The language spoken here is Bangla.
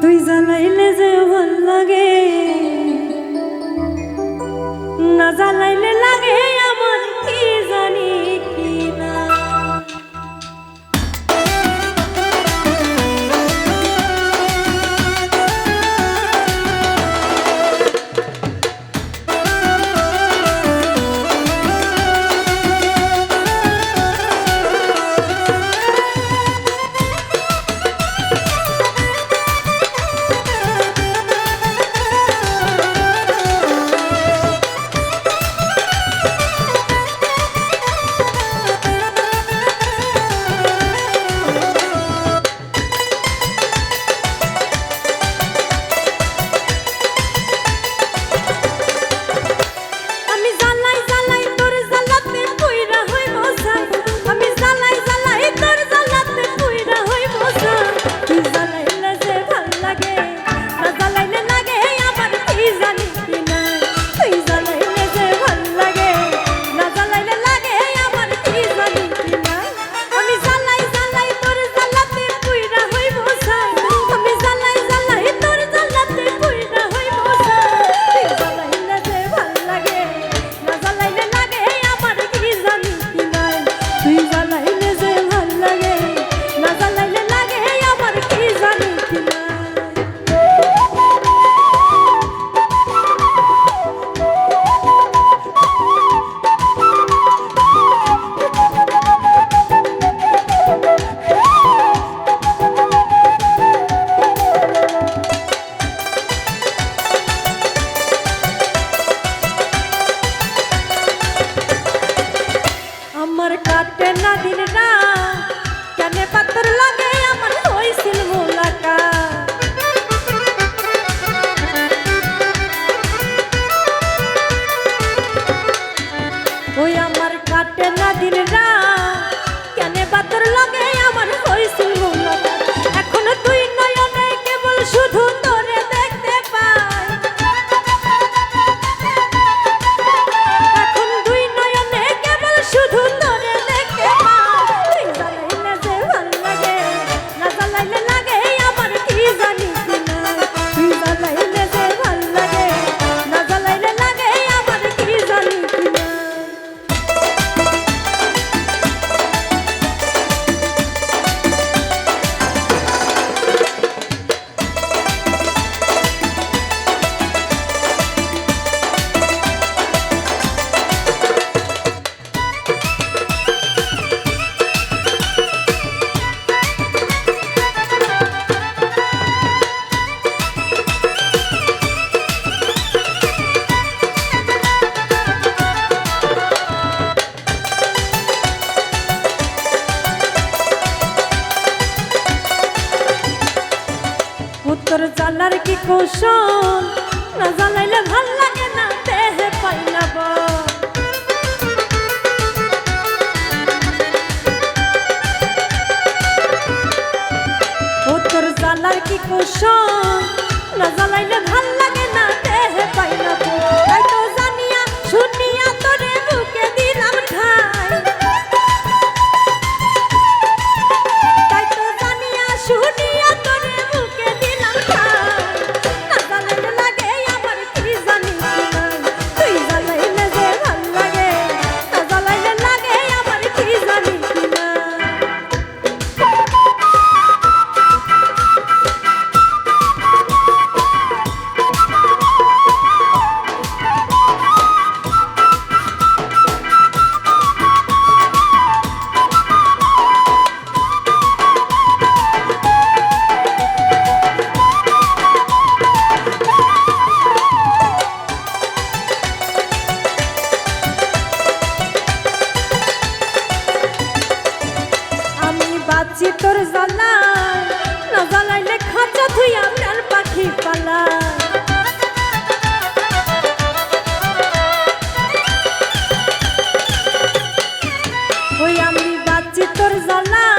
তুই জ্বালাইলে যে ভালো লাগে না জ্বালাইলে জ্বালার কি কৌশল? না জ্বালাইলে জ্বলা